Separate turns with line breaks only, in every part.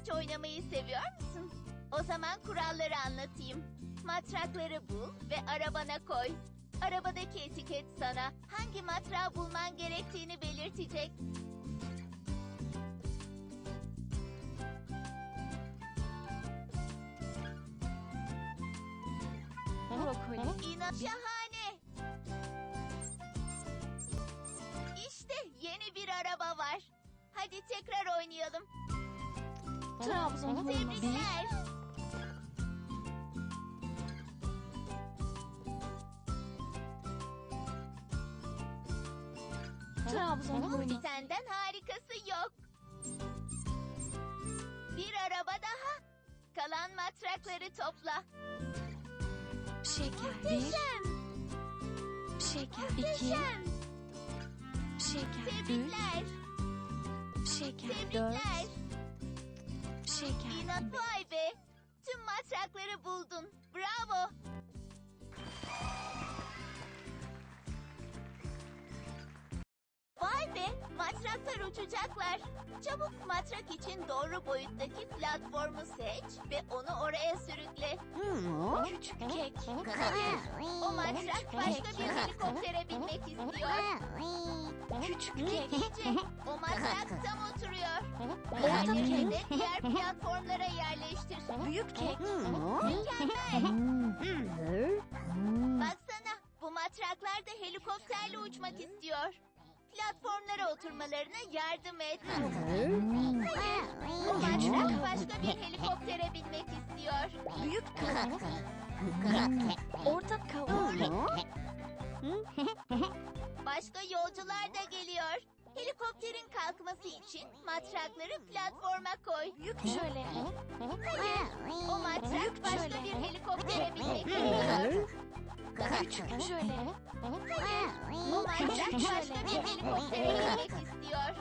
Satranç oynamayı seviyor musun? O zaman kuralları anlatayım. Matrakları bul ve arabana koy. Arabadaki etiket sana hangi matrağı bulman gerektiğini belirtecek. İnan şahane. İşte yeni bir araba var. Hadi tekrar oynayalım.
Trabzon hurma. Bir.
Tebrikler.
Trabzon hurma.
Senden harikası yok. Bir araba daha. Kalan matrakları topla.
Şeker. Bir. Şeker. İki. Şeker. Üç.
Tebrikler.
Şeker. Dört. Şeker.
İnan vay be. Tüm matrakları buldun. Bravo. Vay be, matraklar uçacaklar. Çabuk matrak için doğru boyuttaki platformu seç ve onu oraya sürükle.
Küçük kek.
Hayır, o matrak başka bir helikoptere binmek istiyor.
Küçük kek.
O matrak tam oturuyor.
Kek.
diğer platformlara yerleştir.
Büyük kek.
Mükemmel. Baksana, bu matraklar da helikopterle uçmak istiyor. Platformlara oturmalarına yardım et. Hayır, o matrak başka bir helikoptere binmek istiyor.
Büyük kek. Orta kavun.
Başka yolcular da geliyor. Kalkması için matrakları platforma koy.
Büyük şöyle.
Hayır, o matrak başka
şöyle.
bir helikoptere binmek istiyor.
Küçük şöyle.
Hayır, o matrak başka bir helikoptere binmek istiyor.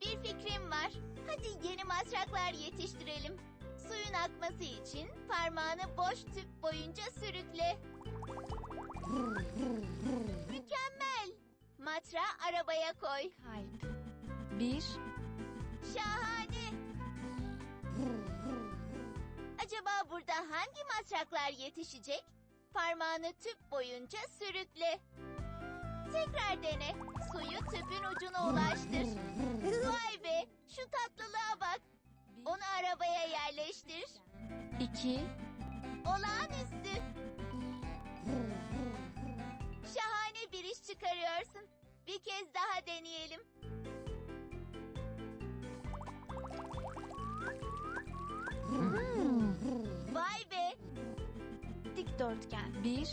Bir fikrim var. Hadi yeni matraklar yetiştirelim. Suyun akması için parmağını boş tüp boyunca sürükle. Mükemmel. Matrağı arabaya koy.
Kalp. Bir.
Şahane. Acaba burada hangi matraklar yetişecek? Parmağını tüp boyunca sürükle. Tekrar dene. Suyu tüpün ucuna ulaştır. Vay be, şu tatlılığa bak. Onu arabaya yerleştir.
İki.
Olağanüstü. Şahane bir iş çıkarıyorsun. Bir kez daha deneyelim. Vay be.
Dikdörtgen. Bir.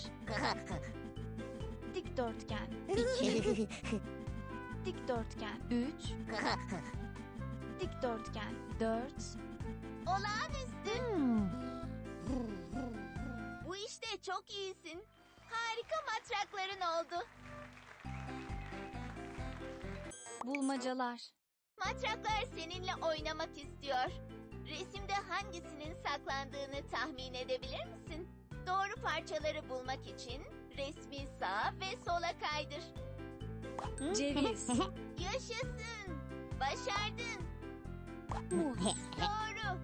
Dikdörtgen. İki. Dikdörtgen. Üç. Dikdörtgen. Dört.
Olağanüstü. Bu işte çok iyisin. Harika matrakların oldu.
Bulmacalar.
Matraklar seninle oynamak istiyor. Resimde hangisinin saklandığını tahmin edebilir misin? Doğru parçaları bulmak için resmi sağa ve sola kaydır.
Ceviz.
Yaşasın. Başardın. Doğru.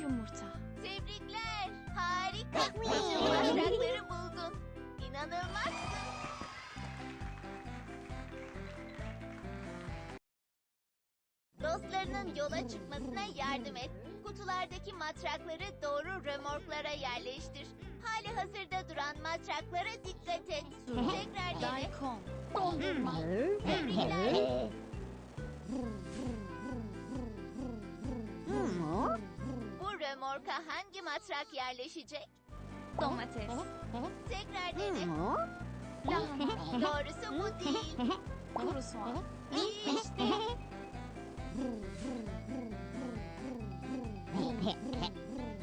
Yumurta.
Tebrikler. Harika. Bütün matrakları buldun. İnanılmazsın. Dostlarının yola çıkmasına yardım et. Kutulardaki matrakları doğru römorklara yerleştir. Hali hazırda duran matraklara dikkat et. Tekrar dene.
Daikon. Dondurma.
Römorka hangi matrak yerleşecek?
Domates.
Tekrar dene.
Lahana.
Doğrusu bu değil.
Kuru soğan.
İyi işte.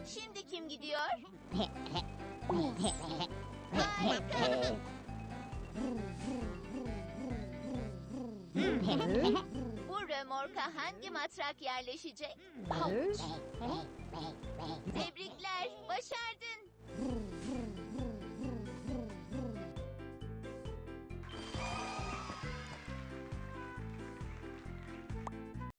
Şimdi kim gidiyor? Harika. Bu römorka hangi matrak yerleşecek? Tebrikler, başardın.